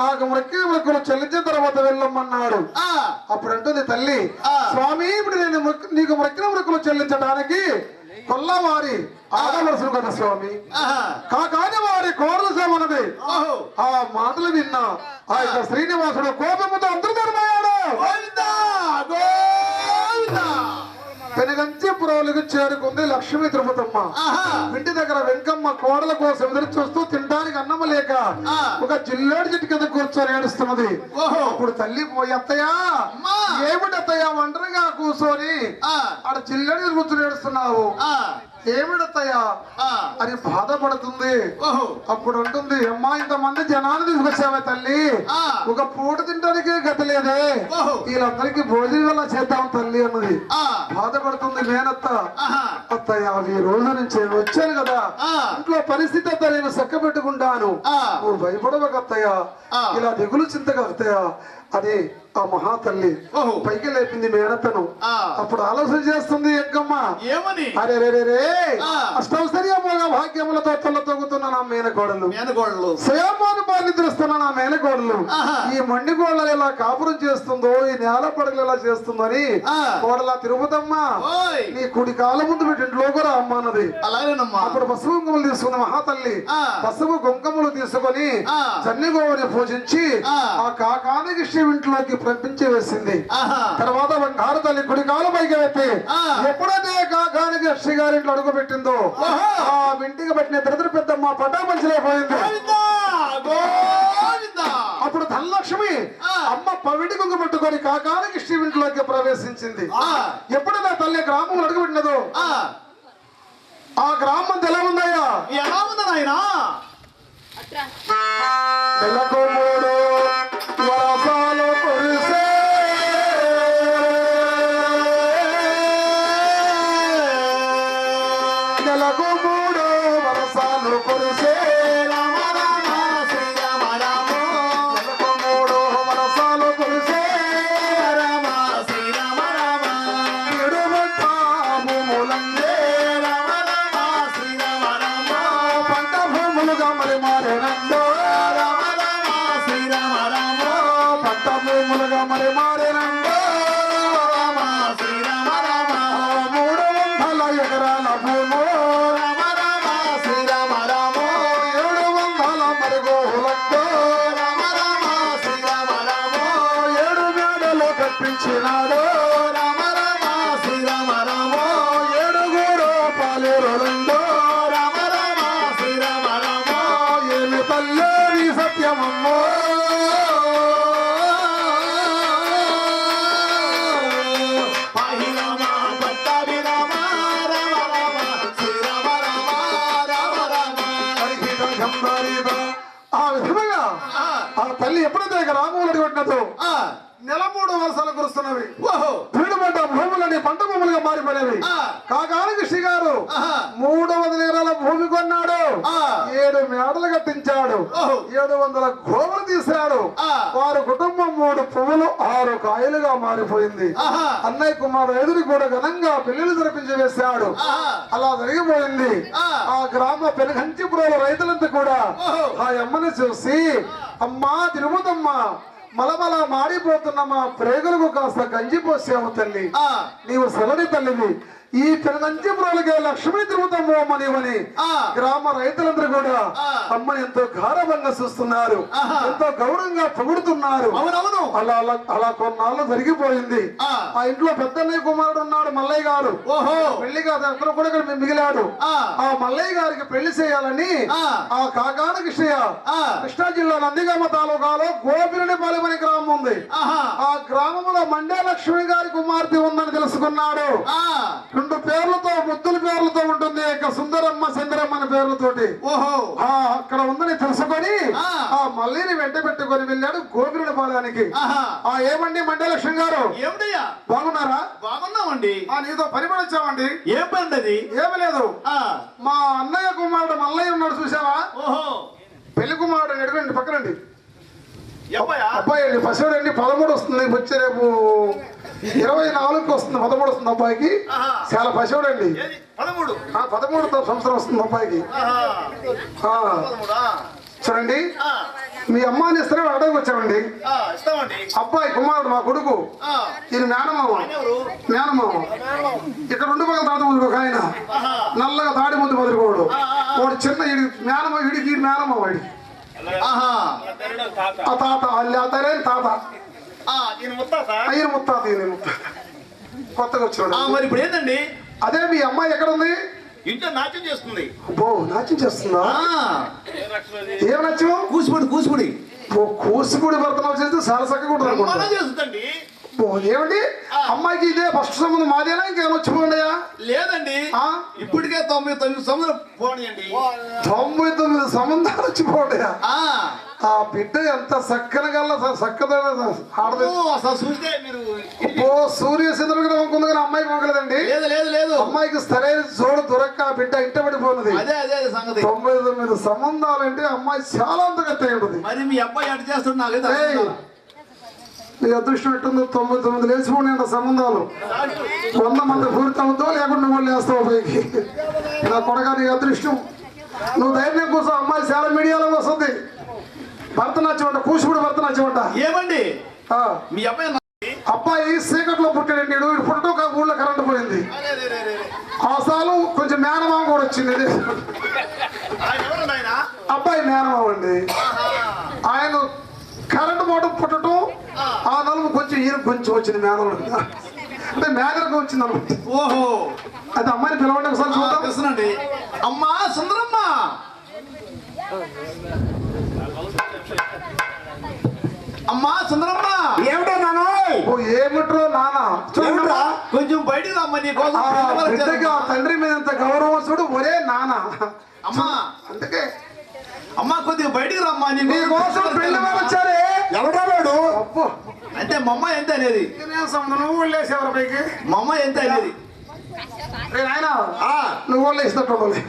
నాకు బ్రక్కిన బ్రక్కులు చెల్లించిన తర్వాత వెళ్ళమన్నాడు అప్పుడు అంటుంది తల్లి. స్వామి ఇప్పుడు నేను మొక్కి- నీకు బ్రక్కిన బ్రక్కులు చెల్లించడానికి కొల్లవారి ఆడవలసిన కదా స్వామి. కాకాని వారి కోరల ఓహో. ఆ మాటలు విన్నా ఆ యొక్క శ్రీనివాసుడు కోపముతో అంతర్ధర్మయ్యాడు. పెనుగంచి పురోలకు చేరుకుంది లక్ష్మీ తిరుపతమ్మ. ఇంటి దగ్గర వెంకమ్మ కోడల కోసం ఎదురు చూస్తూ తినడానికి అన్నం లేక. ఒక జిల్లేడు చెట్టు కింద కూర్చొని ఏడుస్తున్నది ఓహో. అప్పుడు తల్లి పోయి అత్తయ్యా. ఏమిటి అత్తయ్యా ఒంటరిగా కూర్చొని ఆడ జిల్లేడు కూర్చొని ఏడుస్తున్నావు ఆ. అని బాధపడుతుంది. అప్పుడు అంటుంది అమ్మా ఇంతమంది జనాన్ని తీసుకొచ్చావే తల్లి. ఒక పూట తినడానికి గతి లేదే. వీళ్ళందరికీ భోజనం వల్ల చేద్దాం తల్లి అన్నది బాధపడుతుంది మేనత్త ఆహా. అత్తయ్య ఈ రోజు నుంచి వచ్చాను కదా. ఇంట్లో పరిస్థితి అంతా నేను చక్క పెట్టుకుంటాను. నువ్వు భయపడవక అత్తయ్య ఆ. ఇలా దిగులు చింతగా అత్తయ్య అది ఆ మహాతల్లి. పైకి లేపింది మేనత్తను ఆ. అప్పుడు ఆలోచన చేస్తుంది ఎంకమ్మ ఏమని అరే రే రే భాగ్యములతో తొల్ల తొగుతున్న నా మేనకోడలు మేనకోడలు నిద్రిస్తున్న నా మేనకోడలు. ఈ మండి కోడలు ఎలా కాపురం చేస్తుందో ఈ నేల పడగలు ఎలా చేస్తుందని. కోడల తిరుపతమ్మ నీ కుడి కాలం ముందు పెట్టి ఇంట్లో కూడా అమ్మ అన్నది అప్పుడు పసుపు కుంకుమలు తీసుకున్న మహాతల్లి. పసుపు కుంకుమలు తీసుకొని. చన్నిగోవని పూజించి ఆ. కాకానికి ఇంట్లోకి పంపించి వేసింది తర్వాత బంగారు తల్లి కుడి కాలు పైకి ఆ. ఎప్పుడైతే కాకానికి శ్రీ గారింట్లో అడుగు పెట్టిందో. ఆ ఇంటికి పెట్టిన తిరుపతి పెద్దమ్మ పటా గోవిందా! గోవిందా! అప్పుడు ధనలక్ష్మి. అమ్మ పవిటి కుంగు పెట్టుకొని కాకానికి శ్రీ ఇంట్లోకి ప్రవేశించింది. ఎప్పుడైనా తల్లి గ్రామం అడుగుపెట్టినదో ఆ, ఆ గ్రామం ఎలా ఉందయ్యా? ఎలా ఉంది నాయనా? నెలకు మూడు వరసాలు మూడు వరసాలు కురిసే తల్లి ఎప్పుడైతే కొట్టినదో ఆ, నెల మూడు వర్షాలు కురుస్తున్నవి. ఓహో. భూములని పంట భూములుగా మారిపోయినవి. కాకానికి శ్రీగారు. మూడు వందల ఎకరాల భూమి కొన్నాడు. ఏడు మేడలు కట్టించాడు. ఏడు వందల గోవులు తీశాడు. వారి కుటుంబం మూడు పువ్వులు ఆరు కాయలుగా మారిపోయింది. అన్నయ్య కుమారు ఎదురు కూడా ఘనంగా పెళ్ళిళ్ళు జరిపించి వేశాడు. అలా జరిగిపోయింది ఆ. గ్రామ పెనుగంచిపురంలో రైతులంతా కూడా. ఆ అమ్మని చూసి అమ్మా తిరుమతమ్మ మలమల మాడిపోతున్న మా ప్రేగులకు కాస్త గంజి పోసాము తల్లి. ఆ, నీవు సలని తల్లివి. ఈ పెనుగంచిపురాలకే లక్ష్మీ తిరుమతమ్మ అమ్మనివని ఆ. గ్రామ రైతులందరూ కూడా. అమ్మని ఎంతో గారవంగా చూస్తున్నారు. ఎంతో గౌరవంగా పొగుడుతున్నారు అవునవును అలా అలా కొన్నాళ్ళు జరిగిపోయింది ఆ. ఇంట్లో పెద్దన్నయ్య కుమారుడు ఉన్నాడు మల్లయ్య గారు ఓహో పెళ్ళి కాదు అక్కడ కూడా ఇక్కడ మిగిలాడు ఆ. మల్లయ్య గారికి పెళ్ళి చేయాలని ఆ. కాకాన కృష్ణయ్య ఆ. కృష్ణా జిల్లా నందిగామ తాలూకాలో గోపిరెడ్డిపాలెం అనే గ్రామం ఉంది ఆ గ్రామంలో మండే లక్ష్మి గారి కుమార్తె ఉందని తెలుసుకున్నాడు రెండు పేర్లతో ముద్దుల పేర్లతో ఉంటుంది. సుందరమ్మ చంద్రమ్మ అనే పేర్లతోటి. ఓహో. ఆ అక్కడ ఉందని తెలుసుకొని ఆ. మల్లిని వెంట పెట్టుకొని వెళ్ళాడు గోపిరెడ్డిపాలెనికి ఆహా. ఆ ఏమండి మండే లక్ష్మి గారు? ఏమిటయ్యా? బాగున్నారా? బాగున్నామండి. ఆ నీతో పని పడి వచ్చామండి. ఏం పండి అది ఏమి లేదు. ఆ, మా అన్నయ్య కుమారుడు మల్లయ్య ఉన్నాడు చూసావా? ఓహో. పెళ్ళి కుమారుడు ఎడగండి పక్కనండి అబ్బాయా అండి పసివాడు అండి పదమూడు వస్తుంది వచ్చే రేపు ఇరవై నాలుగుకి వస్తుంది పదమూడు వస్తుంది అబ్బాయికి. చాలా పసివాడు అండి పదమూడు? సంవత్సరం వస్తుంది అబ్బాయికి. చూడండి. మీ అమ్మాయిని ఇస్తారో? అడగకి వచ్చామండి. అబ్బాయి కుమారుడు మా కొడుకు. ఈయన మేనమామ. మేనమామ. ఇక్కడ ఉండి పగల తాత ముందు ఒక ఆయన. నల్లగా తాడి ముందు మొదలుకోడు. వాడు చిన్న ఇడి మేనమ ఇడికి ఈడు మేనమామ ఆహా. ఆ తాత ఆ, ఈయన ముత్తాత? ఈయన ముత్తాత కొత్తగా ఆ, వచ్చాడు మరి ఇప్పుడు ఏంటండి అదే మీ అమ్మాయి ఎక్కడ ఉంది ఇంట్లో నాట్యం చేస్తుంది. అబ్బో నాట్యం చేస్తుందా? ఏం నచ్చు కూచిపూడి కూచిపూడి ఓ కూసిపూడి భర్తనం చేస్తే చాలా చక్కగా ఉంటుంది చేస్తుందండి. ఏమండి అమ్మాయికి ఇదే ఫస్ట్ సంబంధం మాదేనా? ఇంకేమైనా వచ్చిపోండియా లేదండి. ఆ? ఇప్పటికే తొంభై తొమ్మిది సంవత్సరం పోనీయండి. తొంభై తొమ్మిది సంబంధాలు వచ్చిపోండియా ఆ, ఆ బిడ్డ ఎంత ఓ, అసలు చూస్తే మీరు ఓ సూర్య ఉంది కానీ అమ్మాయికి మొగలేదండి లేదు లేదు లేదు. అమ్మాయికి సరైన జోడు దొరక్క ఆ బిడ్డ ఇంట పడిపోయినది అదే అదే సంగతి. తొంభై తొమ్మిది సంబంధాలు అంటే అమ్మాయి చాలా అంతగా ఉంటుంది మరి మీ అబ్బాయి అటు చేస్తున్నా నీ అదృష్టం ఎట్టుందో తొంభై తొమ్మిది లేచిపోయిన సంబంధాలు? వంద మంది పూర్తి అవుతావు లేకుండా నువ్వు లేస్తావు పైకి? నా కొడగా నీ అదృష్టం. నువ్వు ధైర్యం కోసం అమ్మాయి చాలా మీడియాలో వస్తుంది. భరతనాట్యం అంట కూచిపూడి భరతనాట్యం అంట ఏమండి మీ అబ్బాయి అబ్బాయి సీకట్లో పుట్టాడండి వీడు వీడు పుట్టడం ఒక ఊళ్ళో కరెంట్ పోయింది. ఆసాలు కొంచెం మేనమామ కూడా వచ్చింది. అబ్బాయి మేనమామ అండి. ఆయన కరెంటు మోటార్ పుట్టడం ఆ నలుగు కొంచెం ఈయన కొంచెం వచ్చింది మేనలు అంటే మేనలకు వచ్చింది అనమాట ఓహో. అది అమ్మాయిని పిలవండి ఒకసారి చూద్దాం. అమ్మా సుందరమ్మ. అమ్మా సుందరమ్మ. ఏమిటో నాన్న ఓ ఏమిట్రో నాన్న ఏమిట్రా? కొంచెం బయటికి రమ్మ నీ కోసం వచ్చారమ్మా. తండ్రి మీద ఎంత గౌరవం చూడు ఒరే నాన్న అమ్మా. అందుకే అమ్మా కొద్దిగా బయటికి రమ్మా నీ నీ కోసం పెళ్ళి వాళ్ళు వచ్చారే ఎవడా వాడు అబ్బో అంటే మా ఎంత అనేది? నువ్వు వెళ్ళేసేవరా పైకి మా అమ్మ ఎంత అనేది? రే నాయన ఆ, నువ్వు వెళ్ళేసినట్టు ఉండాలి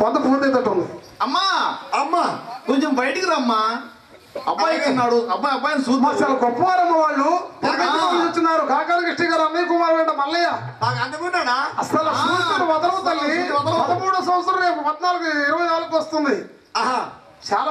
వంద పూర్తయినట్టు ఉంది అమ్మా! అమ్మ! కొంచెం బయటికి రమ్మా. అబ్బాయి ఉన్నాడు. అబ్బాయి అబ్బాయిని మా చూద్దాం చాలా గొప్పవారమ్మ వాళ్ళు. వచ్చినారు. కాకాల కృష్ణ గారు అన్నయ్య కుమార్ వెంట మల్లయ్య. అందుకున్నాడా అసలు వదలవు తల్లి. పదమూడో సంవత్సరం రేపు పద్నాలుగు ఇరవై నాలుగు వస్తుంది. ఆహా. చాలా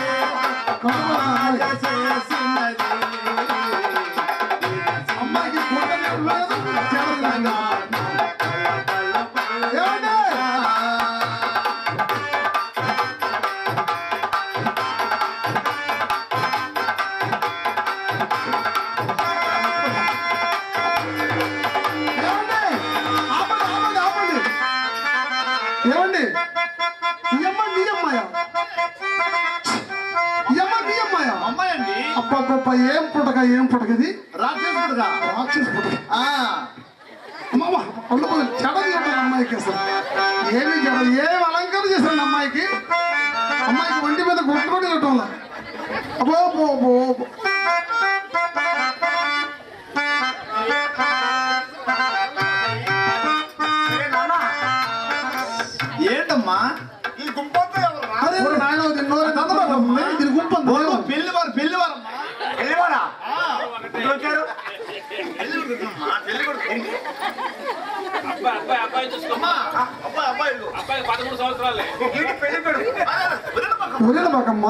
అబ్బాయి అబ్బాయిలు అబ్బాయి పదమూడు సంవత్సరాలే. ఈయన పెళ్ళి కొడుకు. ఆ, వదిలేడు పక్కన. ఒరేల బాకమ్మ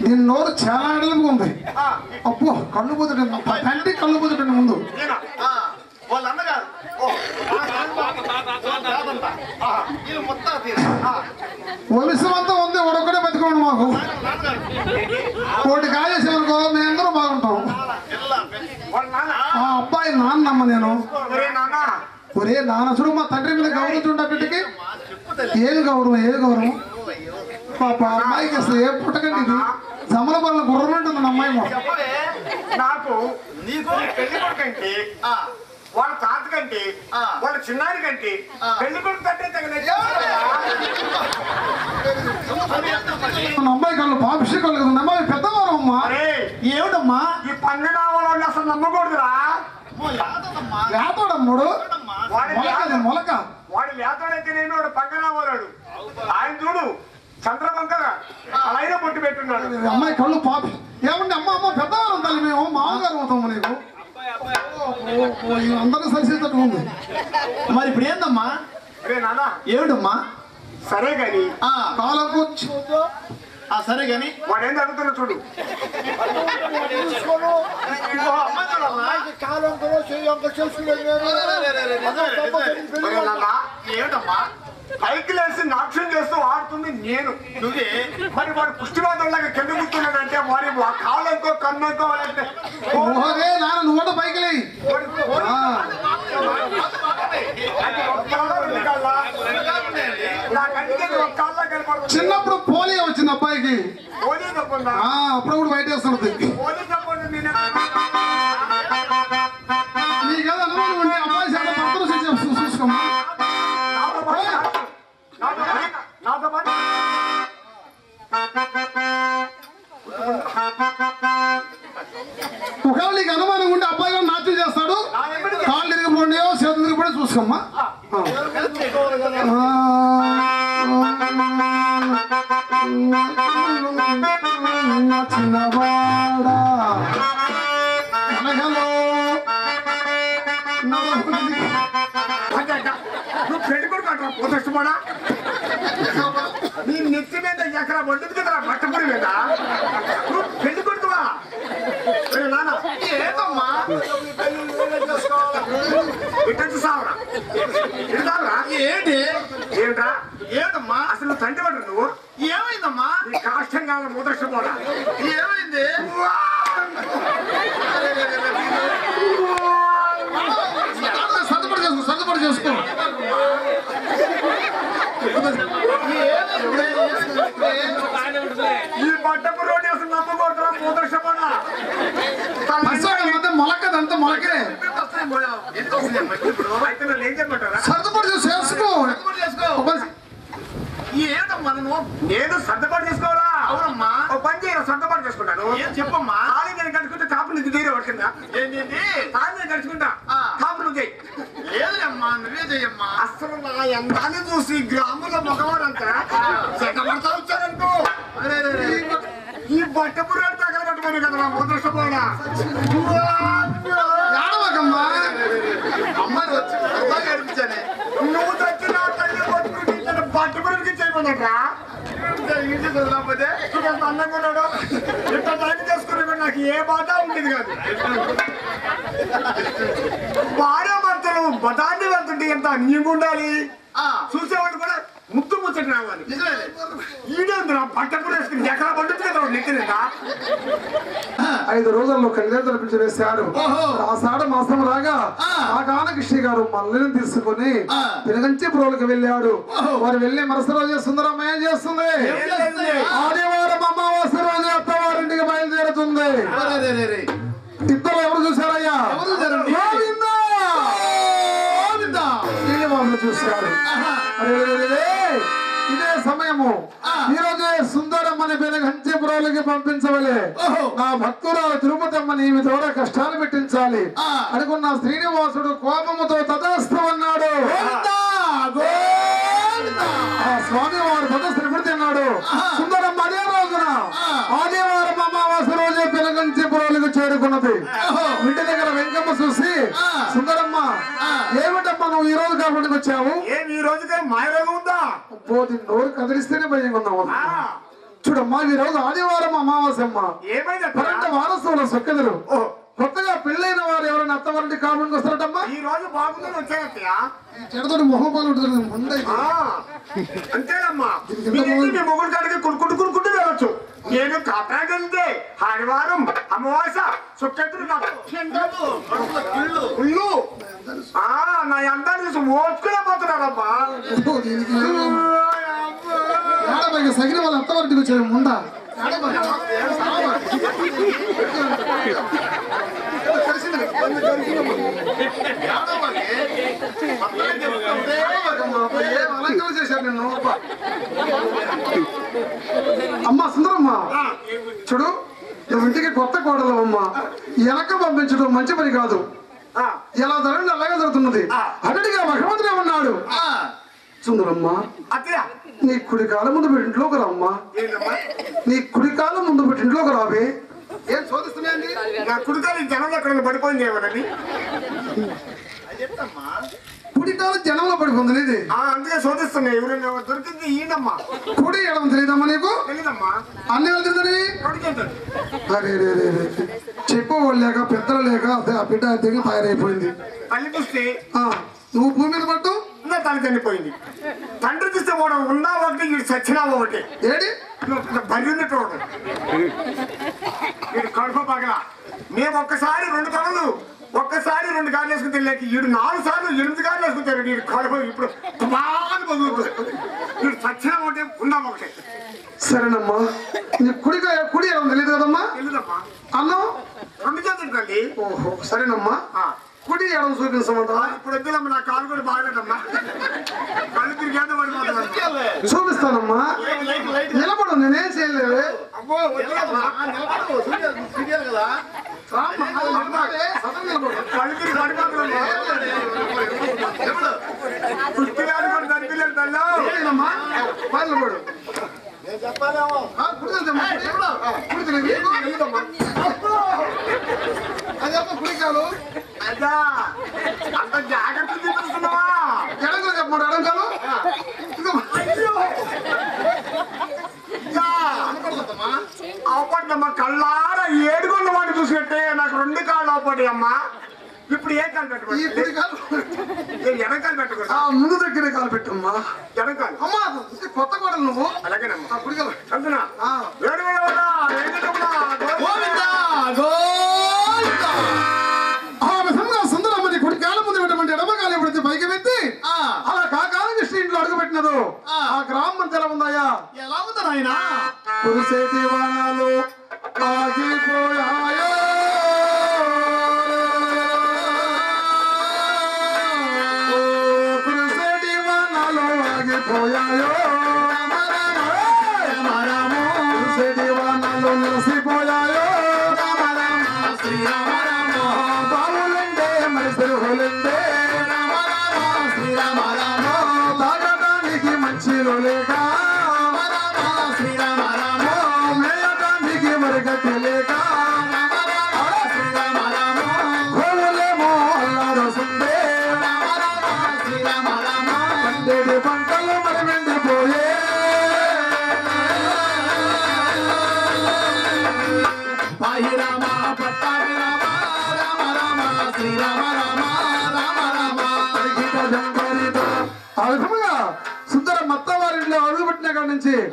దీని నోరు చాలా అడలుగా ఉంది. అబ్బో కళ్ళు తండ్రి కళ్ళు పోతుంటండి ముందు ఈయన. ఆ, వాళ్ళ అన్నగారు ఓ, తాత తాత తాత కాదంట. ఆ, వీళ్ళు మొత్తం తీరు. ఆ, వంశం అంతా ఉంది ఒడొక్కడే బతికోండి మాకు నాన్నగారు. కోటి కాజేసేవనుకో మేమందరూ బాగుంటాం పిల్ల, పిల్ల. వాళ్ళ నాన్న. ఆ అబ్బాయి నాన్నమ్మ నేను ఒరే నాన్న, ఒరే నాన్న చూడు మా తండ్రి మీద గౌరవించుంటా బిడ్డకి అమ్మా, చెప్పు తల్లి. ఏమి గౌరవం ఏమి గౌరవం ఓ, అయ్యో. పాప అమ్మాయికి అసలు ఏ పుట్టకండి ఇది జమల బల్ల గుర్రం ఉంటుంది అమ్మాయి మొక్క చెప్పవే నాకు నీకు పెళ్ళి కొడుకు అంటే ఆ, వాళ్ళ తాత కంటే ఆ. వాళ్ళ చిన్నారి కంటే. పెళ్ళి కొడుకు కంటే తగిన మన అమ్మాయి కళ్ళు పాపిష్టి కళ్ళు కదా అమ్మాయి పెద్దవారు అమ్మా. ఏమిటమ్మా? ఈ పంగనామలో అసలు నమ్మకూడదురా. లేతోడమ్ముడు వాడి మొలక మొలక. వాడు లేతాడైతే నేను వాడు పంగనామలాడు ఆయన చూడు చంద్రబంకగా అలాగే పొట్టు పెట్టున్నాడు. అమ్మాయి కళ్ళు పాపి ఏమండి అమ్మ అమ్మ పెద్దవారు ఉండాలి మేము మామగారు అవుతాము నీకు. అందరూ సరిసేటట్టు ఉంది. మరి ఇప్పుడు ఏందమ్మా? ఏమిటమ్మా? సరే గాని ఆ, కాలం కూర్చు ఆ సరే గాని. వాడు ఏం జరుగుతున్నా చూడు ఏమిటమ్మా? పైకి లేసి నాట్యం చేస్తూ ఆడుతుంది నేను. నువ్వే? మరి వాడు పుష్టివాదంలాగా కింద కూర్చున్నాడంటే మరి ఆ కాళ్ళంకో కన్నుకో అంటే నాన్న నువ్వు పైకి లేయి. చిన్నప్పుడు పోలియో వచ్చింది అబ్బాయికి. ఆ, అప్పుడప్పుడు బయట చూసుకోమ్మా. ఒకవేళ నీకు అనుమానం ఉంటే అబ్బాయి కూడా నాట్యం చేస్తాడు. కాళ్ళు తిరిగిపోండి చేతులు తిరిగిపోయి చూసుకోమ్మా. చిన్నవాడా కనకలో నువ్వు పెళ్ళి కొడుకు అంటావు పోతొచ్చిపోడా నీ నెత్తి మీద ఎక్కడ వండుకు కదా మీద నువ్వు పెళ్ళి కొడుకువా ఒరే నాన్న ఏంటమ్మా ఇటు సావరా ఇటు సావరా ఏంటి ఏమిటా ఏమిటమ్మా అసలు నువ్వు తండ్రి పడరు నువ్వు ఏమైందమ్మా నీ కాష్టం కాలం ముదర్శపోడా ఏమైంది? సర్దుబాటు చేసుకో ఈ బట్టపు రోడ్డు అసలు నమ్మకూడదురా ముదర్శపోడా పసివాడి మధ్య మొలకదంతా మొలకే అయితే నన్ను ఏం చెప్పమంటారా సర్దుబాటు చేసి చేసుకో చేసుకో ఒక- ఏంటమ్మా నువ్వు నేను సర్దుబాటు చేసుకోవాలా అవునమ్మా ఓ పని చేయను సర్దుబాటు చేసుకుంటాను ఏం చెప్పమ్మా ఖాళీ నేను కట్టుకుంటే కాపు నీకు తీరే పడుతుందా ఏంటి ఖాళీ నేను కట్టుకుంటా ఆ. కాపు నువ్వు చేయి లేదమ్మా నువ్వే చెయ్యమ్మా అసలు నా ఎందాన్ని చూసి గ్రాముల అరే అరే, అరే. ఈ బట్ట పురాడు తగలబెట్టుకోను కదా నా ముద్రష్టపోడా ఏడవకమ్మా. అమ్మాయి వచ్చి అబ్బాయి కనిపించానే నువ్వు తెచ్చి నా తల్లి పట్టుకుని ఇతను బట్ట పురుగుకి చేయమన్నట్రా ఇంటి చదవకపోతే ఎంత అందంగా ఉన్నాడు? నాకు ఏ బాధ ఉండేది కాదు. భార్య భర్తలు బదాన్ని వెళ్తుంటే ఎంత అన్యంగా ఉండాలి ఆ, చూసేవాడు కూడా ముద్దు ముచ్చట రావాలి. ఈడేంద్ర బట్ట పురేసుకుని ఎక్కడ పండుతుంది కదా నెక్కిందా ఐదు రోజుల్లో వేశారు. ఆ సాడ మాసం రాగా ఆ. ఆ కానకృష్ణ గారు మల్లిని తీసుకుని. తిరగంచి ప్రోలకు వెళ్ళాడు. వారు వెళ్ళి మరుసటి రోజు సుందరం ఏం చేస్తుంది? ఆదివారం అమావాస్య రోజు అత్తవారింటికి బయలుదేరుతుంది. ఇద్దరు ఎవరు చూశారయ్యా అరే. ఇదే సమయము. ఈ రోజే సుందరం అనే పేరు హంచిపురాలకి పంపించవలే. నా భక్తురాలు తిరుపతమ్మని ఈమె ద్వారా కష్టాలు పెట్టించాలి. అనుకున్న శ్రీనివాసుడు కోపముతో తదాస్తమన్నాడు. ఆ స్వామి వారు తదస్సు అన్నాడు ఆహా. సుందరం అదే రోజున. ఆదివారం అమావాస్య రోజే పిలగంచిపురాలకు చేరుకున్నది. ఇంటి దగ్గర చూసి. సుందరమ్మ. ఏమిటమ్మా నువ్వు ఈ రోజు కాబట్టి వచ్చావు ఏం ఈ రోజుకే మాయరోగం ఉందా? పోతి నోరు కదిలిస్తేనే భయం ఉన్నావు చూడమ్మా ఈ రోజు ఆదివారం అమావాస్యమ్మ. పన్నెండు వారసుల సొక్కెదరు కొత్తగా పెళ్ళైన వారు ఎవరైనా అత్తవారింటి కాపునికి వస్తారటమ్మా? ఈ రోజు బాగుందని వచ్చాయత్తయ్యా చెడతోటి మొహం పాలు ఉంటుంది ముందైతే. ఆ, అంతేనమ్మా. మీ ఇంటి మీ మొగుడు కాడికి కొనుక్కుంటూ కొనుక్కుంటూ వెళ్ళొచ్చు. నేను ఆదివారం కడుపులో కిళ్ళు. ఉల్లు ఆ నా అందాన్ని చూసి ఓర్చుకునే పోతున్నారమ్మా. ఆడపైకి సగిన వాళ్ళ అత్తవారింటికి వచ్చారు ముందా. అమ్మా సుందరమ్మ. చూడు ఇంటికి కొత్త కోడలు అమ్మా. వెనక పంపించడం మంచి పని కాదు. ఆ, ఎలా జరగండి అలాగే జరుగుతున్నది. అటుగా భగవంతుడే ఉన్నాడు. ఆ, సుందరమ్మ. అత్తయ్య నీ కుడి కాలం ముందు పెట్టి ఇంట్లోకి రమ్మా నీ కుడి కాలం ముందు పెట్టి ఇంట్లోకి రావే ఏం శోధిస్తున్నాయండి? నా కుడికాలి జనం ఎక్కడ పడిపోయింది ఏమోనని. చెప్తమ్మా. కుడి కాలం జనంలో పడిపోతుంది ఇది ఆ, అందుకే శోధిస్తున్నాయి ఎవరైనా దొరికింది ఈయనమ్మా. కుడి ఎడమ తెలియదమ్మా నీకు? తెలీదమ్మా. అన్ని కొడుకుంటాడు అరే రే రే రే. చెప్పు వాళ్ళు లేక పెద్దలు లేక బిడ్డ దిగి తయారైపోయింది. తల్లి చూస్తే నువ్వు భూమి మీద పట్టు తల్లి చనిపోయింది తండ్రి చూస్తే కూడా ఉన్నా ఒకటి వీడు చచ్చినా ఒకటి. ఏడి బలి ఉన్నట్టు వీడు కడుపు పగల. మేము ఒక్కసారి రెండు కళలు ఒక్కసారి రెండు కార్లు వేసుకుని తెలియక వీడు నాలుగు సార్లు ఎనిమిది కార్లు వేసుకుంటారు వీడు కడుపు ఇప్పుడు బాగా పగులుతుంది వీడు చచ్చినా ఒకటి ఉన్నా ఒకటి. సరేనమ్మా. నీ కుడిగా కుడి ఎడమ తెలియదు కదమ్మా? తెలియదమ్మా అన్నం? రెండు చేతులు తల్లి ఓహో సరేనమ్మా. కుడి ఎడమ చూపించమంటా ఆ, ఇప్పుడు వద్దులమ్మా నా కాలు కూడా బాగలేదమ్మా. కళ్ళు తిరిగేంత పడిపోతుందమ్మా చూపిస్తానమ్మా. నిలబడు నేనేం నిలబడు. కళ్ళు తిరిగి పడిపోతుందమ్మా నిలబడు. నేను చెప్పాలేమో. ఆ, కుడి తెలుసమ్మా, కుడి? కుడి కుడి అదా అంత జాగ్రత్త చూపిస్తున్నావా ఎడం కాలు చెప్పమాట ఎడం కాలు ఇదిగో. అవపడ్డమ్మా కళ్ళారా ఏడుగున్న వాడిని చూసినట్టే నాకు రెండు కాళ్ళు అవపడ్డాయి అమ్మా. ఇప్పుడు ఏ కాలు కుడి పెట్టకూడదు కాలు ఎడకాలు పెట్టకూడదు? ఆ ముందు దగ్గర కాలు పెట్టమ్మా. ఎడకాలు అమ్మా కొత్త కోడలు నువ్వు. అలాగేనమ్మా. ఆ yeah, yeah. Rama Rama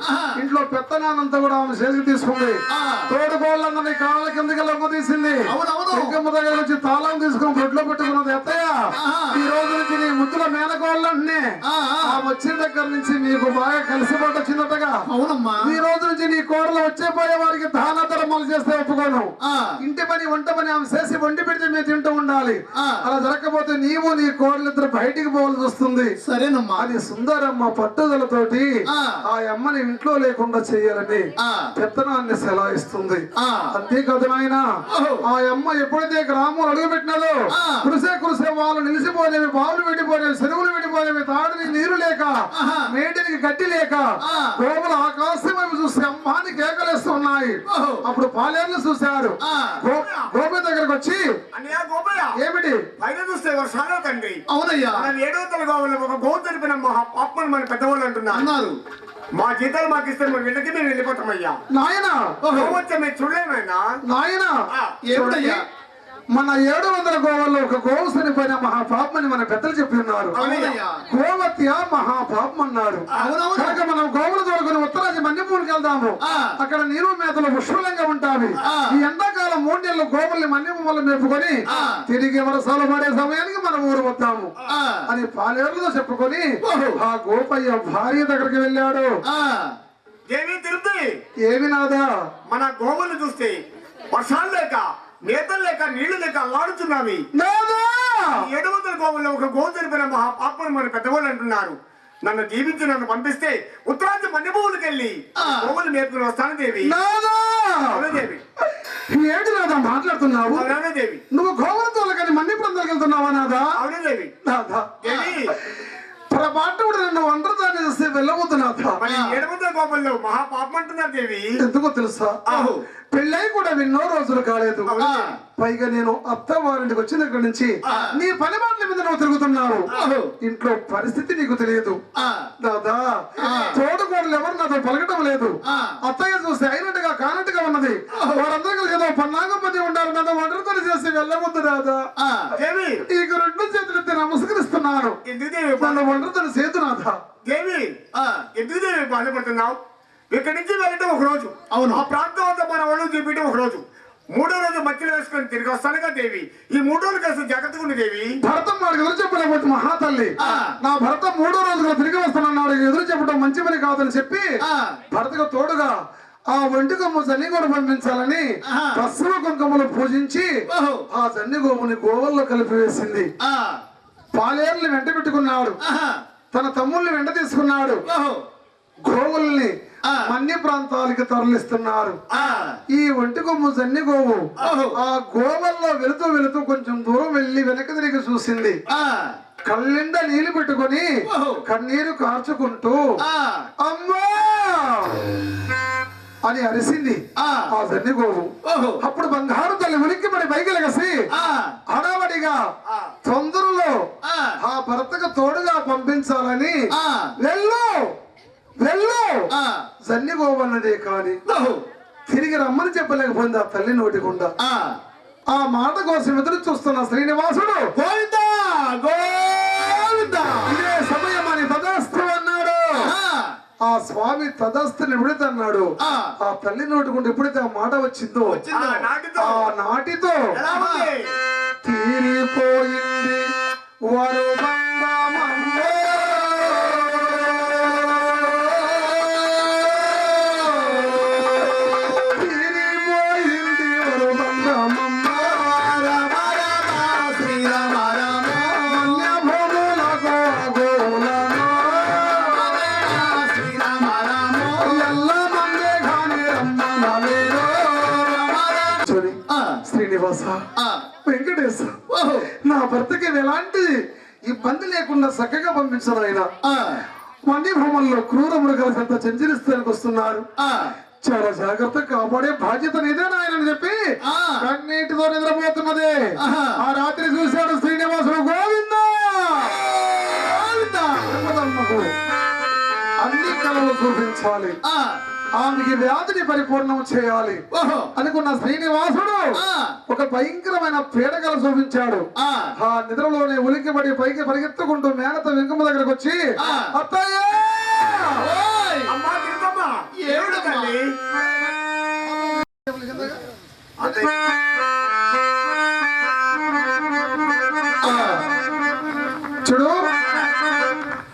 ఆహా. ఇంట్లో పెత్తనానంతా కూడా ఆమె చేతికి తీసుకుంది ఆ. తోడు కోళ్ళందరినీ కాళ్ళ కిందకి లొంగ తీసింది. లింగమ్మ దగ్గర నుంచి తాళం తీసుకుని బొట్లో పెట్టుకున్నది ఎత్తయ్య ఆహా. ఈ రోజు నుంచి నీ ముద్దుల మేనకోళ్ళంటే ఆ, ఆ. ఆ వచ్చిన దగ్గర నుంచి నీకు బాగా కలిసిపోటు వచ్చిందటగా అవునమ్మా ఈ రోజు నుంచి నీ కోడలు వచ్చే పోయే వారికి దాన ధర్మాలు చేస్తే ఒప్పుకోను ఆ, ఇంటి పని వంట పని ఆమె చేసి వండి పెడితే మీరు తింటూ ఉండాలి. అలా జరగకపోతే నీవు నీ కోడలు ఇద్దరు బయటికి పోవాల్సి వస్తుంది సరేనమ్మా అది సుందరమ్మ పట్టుదలతోటి ఆ. అమ్మని ఇంట్లో లేకుండా చేయాలని ఆ, పెత్తనాన్ని సెలాయిస్తుంది ఆ. అంతేకాదు నాయన ఓహో. ఆ అమ్మ ఎప్పుడైతే గ్రామం అడుగు పెట్టినదో ఆ. కురిసే కురిసే వాళ్ళు నిలిసిపోలేవి బావులు పెట్టిపోలేవి చెరువులు పెట్టిపోలేవి తాడిని నీరు లేక. మేటికి గడ్డి లేక. గోపులు ఆకాశం వైపు చూస్తే అమ్మాని కేకలేస్తున్నాయి. అప్పుడు పాలేర్లు చూశారు గోపి దగ్గరకు వచ్చి ఏమిటి పైన చూస్తే అవునయ్యా ఏడవ తల గోవులు ఒక గోవు తెలిపిన మహా పాపని మన పెద్దవాళ్ళు అంటున్నారు అన్నారు మా జీతాలు మాకు ఇస్తే మా వీళ్ళకి మేము వెళ్ళిపోతామయ్యా. నాయన వచ్చే మేము చూడలేమైనా? నాయన ఏమిటయ్యా? మన ఏడు వందల గోవుల్లో ఒక గోవు చనిపోయిన మహాపాపమని మన పెద్దలు చెప్పి ఉన్నారు. గోవత్య మహాపాపం అన్నారు. కనుక మనం గోవులు తోడుకుని ఉత్తరాది మన్యపూర్కి వెళ్దాము. ఆ. అక్కడ నీరు మేతలు పుష్కలంగా ఉంటావి ఆ. ఈ ఎండాకాలం మూడు నెలలు గోవుల్ని మన్యపూర్లు మేపుకొని. తిరిగి వర్షాలు పడే సమయానికి మనం ఊరు వద్దాము. అని పాలేరుతో చెప్పుకొని. ఆ గోపయ్య భార్య దగ్గరికి వెళ్ళాడు. ఆ, దేవి తిరుపతి. ఏమి నాదా? మన గోవులు చూస్తే వర్షాలు లేక నేతలు లేక నీళ్ళు లేక అల్లాడుతున్నావి నాదా ఏడు వందల గోవుల్లో ఒక గోవు తెలిపిన మహా పాపని మన పెద్దవాళ్ళు అంటున్నారు. నన్ను దీవించి నన్ను పంపిస్తే ఉత్తరాంచ మన్య పువ్వులకి వెళ్ళి. పువ్వులు మేపుకుని వస్తాను దేవి. ఏంటి నాదా మాట్లాడుతున్నావు? దేవి? నువ్వు గోవులతో కానీ మన్ని వెళ్తున్నావా నాదా? అవునా దేవి? నాదా. దేవి! నన్ను ఒంటరి దాన్ని చూస్తే మరి ఏడవందల కోపంలో మహా పాపం అంటున్నారు దేవి. ఎందుకో తెలుసా. పెళ్ళై కూడా ఎన్నో రోజులు కాలేదు? పైగా నేను అత్త వారింటికి వచ్చిన దగ్గర నుంచి. నీ పని మాటల మీద నువ్వు తిరుగుతున్నావు. ఇంట్లో పరిస్థితి నీకు తెలియదు. దాదా. తోడుకోడలు ఎవరు నాతో పలకటం లేదు. అత్తయ్య చూస్తే అయినట్టుగా కానట్టుగా ఉన్నది. వారందరూ కలిసి ఏదో పన్నాగపతి ఉండాలి నాతో ఒంటరితో చేసి వెళ్ళవద్దు దేవి. నీకు రెండు చేతులెత్తి నమస్కరిస్తున్నాను. నన్ను ఒంటరితో సేతు నాథ దేవి. ఎందుకు దేవి బాధపడుతున్నావు? ఇక్కడి నుంచి వెళ్ళటం ఒక రోజు. అవును. ఆ ప్రాంతం అంతా మన ఒళ్ళు చూపించడం ఒక రోజు. మూడో రోజు మధ్యలో వేసుకొని తిరిగి వస్తానుగా దేవి. ఈ మూడు రోజులు కాస్త జాగ్రత్తగా దేవి. భరతం వాడికి ఎదురు చెప్పలేకపోతే మహాతల్లి. నా భరత మూడో రోజుగా తిరిగి వస్తున్నాడు ఎదురు చెప్పడం మంచి పని కాదని చెప్పి. భరతకు తోడుగా ఆ ఒంటికొమ్మ జన్నిగోడు పంపించాలని. పశ్చిమ కుంకుమలు పూజించి. ఆ జన్నిగోముని గోవల్లో కలిపి వేసింది. పాలేర్లు వెంట పెట్టుకున్నాడు. తన తమ్ముల్ని వెంట తీసుకున్నాడు. గోవుల్ని మన్య ప్రాంతాలకి తరలిస్తున్నారు. ఆ, ఈ ఒంటి కొమ్ము జన్ని గోవు. ఆ గోవల్లో వెళుతూ వెళుతూ కొంచెం దూరం వెళ్ళి వెనక తిరిగి చూసింది. ఆ, కళ్ళిండా నీళ్ళు పెట్టుకొని. కన్నీరు కార్చుకుంటూ ఆ, అమ్మా! అని అరిసింది ఆ. ఆ జన్ని గోవు. ఓహో, అప్పుడు బంగారు తల్లి ఉనికి మరి పైకి లెగసి ఆ, హడావడిగా. తొందరలో ఆ, ఆ భర్తకు తోడుగా పంపించాలని ఆ, వెళ్ళు! వెళ్ళు. అన్నదే కాని తిరిగి రమ్మని చెప్పలేకపోయింది ఆ తల్లి నోటికుండా ఆ, ఆ మాట కోసం ఎదురు చూస్తున్న శ్రీనివాసుడు. గోవిందా! గోవిందా! ఇదే సమయం అని తదాస్తు అన్నాడు. ఆ, ఆ స్వామి తదాస్తుని ఎప్పుడైతే అన్నాడు. ఆ. ఆ తల్లి నోటుకుంటే ఎప్పుడైతే ఆ మాట వచ్చిందో ఆ నాటితో. ఆ ఇబ్బంది లేకుండా చక్కగా పంపించరు ఆయన. ఆ, వన్య భూముల్లో క్రూర మృగాల చెంత చెంచరిస్తానికి వస్తున్నారు. ఆ, చాలా జాగ్రత్త కాపాడే బాధ్యత నీదే నాయనని చెప్పి. కన్నీటితో నిద్రపోతున్నదే. ఆహా. ఆ రాత్రి చూశాడు శ్రీనివాసుడు గోవింద! అన్ని కళలు చూపించాలి. ఆ, ఆమెకి వ్యాధిని పరిపూర్ణం చేయాలి. ఓహో, అనుకున్న శ్రీనివాసుడు. ఒక భయంకరమైన పీడకలు చూపించాడు. ఆ, ఆ నిద్రలోనే ఉలిక్కిపడి పైకి పరిగెత్తుకుంటూ మేనత వెంకమ్మ దగ్గరకు వచ్చి. అత్తయ్య. చూడు.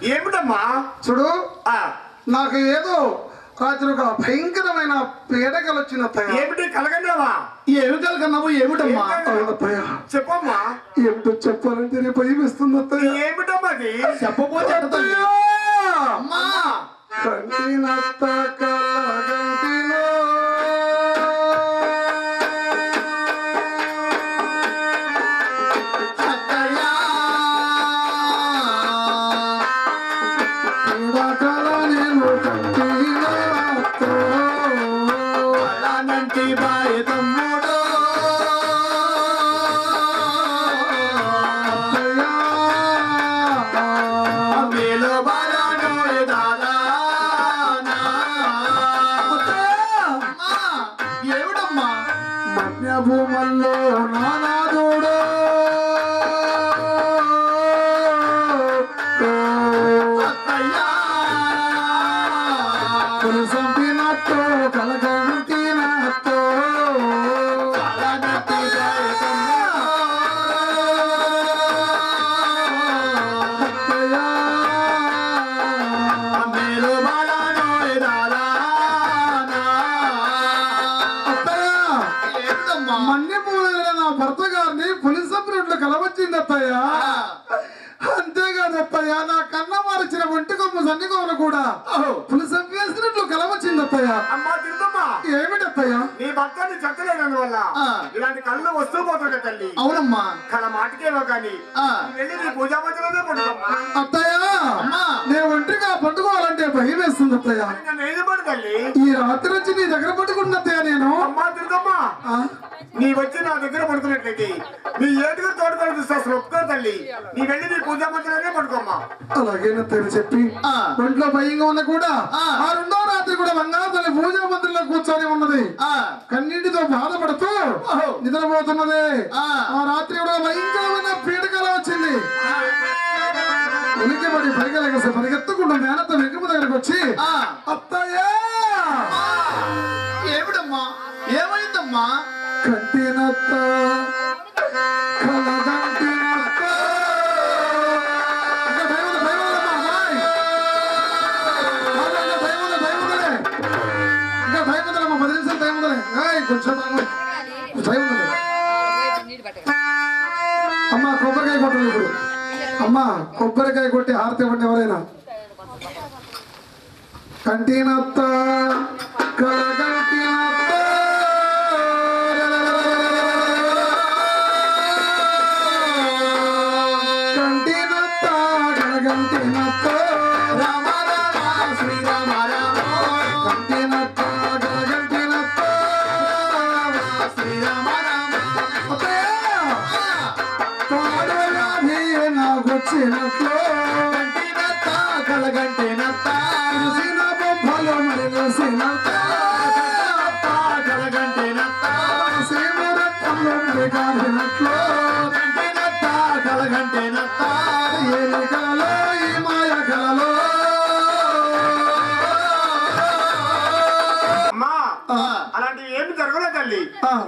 ఏమిటమ్మా? చూడు. ఆ, నాకు ఏదో ఒక భయంకరమైన పీడకలు వచ్చిన ఏమిటి? కలగన్నావా ఏమి కలకన్నావు ఏమిటమ్మా? చెప్పమ్మా. ఏమిటో చెప్పాలంటే నీ భయం ఇస్తుంది అత్తయ్య ఏమిటమ్మా అది చెప్పబోతే! అమ్మా! కంటినత్త అత్తయ్య నా కన్న మారిచిన ఒంటి కొమ్ము సన్ని కొమ్మలు కూడా పులుసు వేసినట్లు కలవచ్చింది అత్తయ్య. అమ్మా తిరుదమ్మా ఏమిటి అత్తయ్య? నీ భర్తని చెత్తలేనందువల్ల ఆ. ఇలాంటి కళ్ళు వస్తూ పోతుండే తల్లి. అవునమ్మా. కళ మాటకేమో కానీ వెళ్ళి నీ పూజా మందిరంలో అత్తయ్య. నేను పట్టుకోవాలంటే భయం వేస్తుంది అత్తయ్య ఈ రాత్రి నుంచి నీ దగ్గర పట్టుకున్న అత్తయ్య నేను. అమ్మా తిరుదమ్మా ఆ? నీ వచ్చి నా దగ్గర పడుకున్నట్లయితే నీ ఏడుగురు తోడుకొని చూస్తే అసలు ఒప్పుకో తల్లి. నీ వెళ్ళి నీ పూజా మందిరంలో పడుకోమ్మా. అలాగే అత్తయ్య చెప్పి. ఒంట్లో భయంగా ఉన్న కూడా ఆ. రెండో రాత్రి కూడా బంగారు పూజా మందిరంలో కూర్చొని ఉన్నది. ఆ, కన్నీటితో బాధపడుతూ. నిద్రపోతున్నది. ఆ. ఆ రాత్రి కూడా భయంకరమైన పీడకల వచ్చింది. ఉలికిపడి పరిగెలగసి పరిగెత్తుకుంటూ మేనత్త వెంకమ్మ దగ్గరకు వచ్చి. అత్తయ్యా! ఏమిటమ్మా? ఏమైందమ్మా? కట్టినత్త అమ్మా కొబ్బరికాయ కొట్టి హారతి ఇవ్వండి ఎవరైనా. కంటినత్త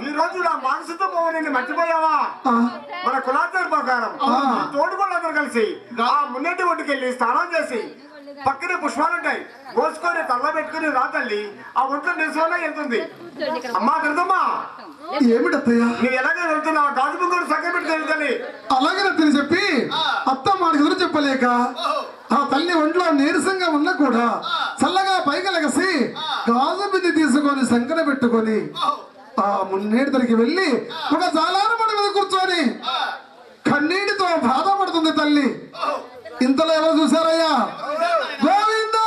ఈ రోజు నా మనసుతో పోవని మర్చిపోయావా? మన కులాచార ప్రకారం. తోడుకోళ్ళందరూ కలిసి ఆ మున్నటి ఒడ్డుకెళ్ళి స్నానం చేసి పక్కనే పుష్పాలు ఉంటాయి. కోసుకొని తల్ల పెట్టుకుని రా తల్లి. ఆ ఒంట్లో నిరసన వెళ్తుంది. అమ్మా తిరుదమ్మా ఏమిటత్తయ్య? నువ్వు ఎలాగ వెళ్తున్నావు? గాజు బుగ్గలు సగ్గ తల్లి. అలాగే తిని చెప్పి? అత్త మాకు ఎదురు చెప్పలేక ఆ తల్లి ఒంట్లో నీరసంగా ఉన్నా కూడా చల్లగా పైకి లెగసి గాజు బింది తీసుకొని సంకన పెట్టుకొని ఆ మున్నేటికి వెళ్ళి ఒక జాలాన పడి మీద కూర్చొని కన్నీటితో బాధపడుతుంది తల్లి. ఇంతలో ఎవరు చూసారయ్యా గోవిందా!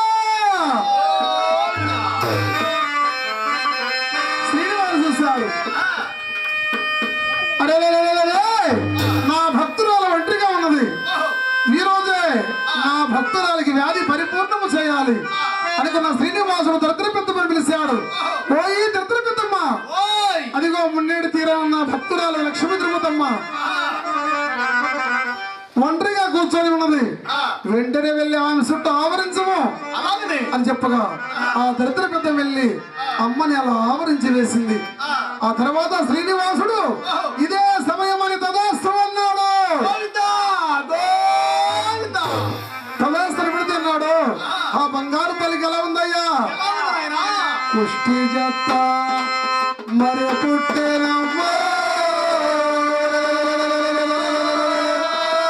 శ్రీనివాసు చూశారు అరే! నా భక్తురాలు ఒంటరిగా ఉన్నది. ఈ రోజే నా భక్తురాలికి వ్యాధి పరిపూర్ణము చేయాలి. అనుకున్న శ్రీనివాసుడు దరిద్ర పెద్దమని పిలిచాడు. ఓయ్ అదిగో మున్నేడు తీరా ఉన్న భక్తురాలు లక్ష్మీ తిరుమతమ్మ ఒంటరిగా కూర్చొని ఉన్నది. వెంటనే వెళ్ళి ఆమె చుట్టూ ఆవరించము. అలాగనే. అని చెప్పగా ఆ దరిద్ర పెద్ద వెళ్ళి అమ్మని అలా ఆవరించి వేసింది. ఆ. తర్వాత శ్రీనివాసుడు ఇదే సమయం అని తదాస్తు అన్నాడు. గోవిందా! తదాస్తుని పెడుతున్నాడు ఆ. బంగారు తల్లికి ఎలా ఉందయ్యా? కుష్టి జత్త మరి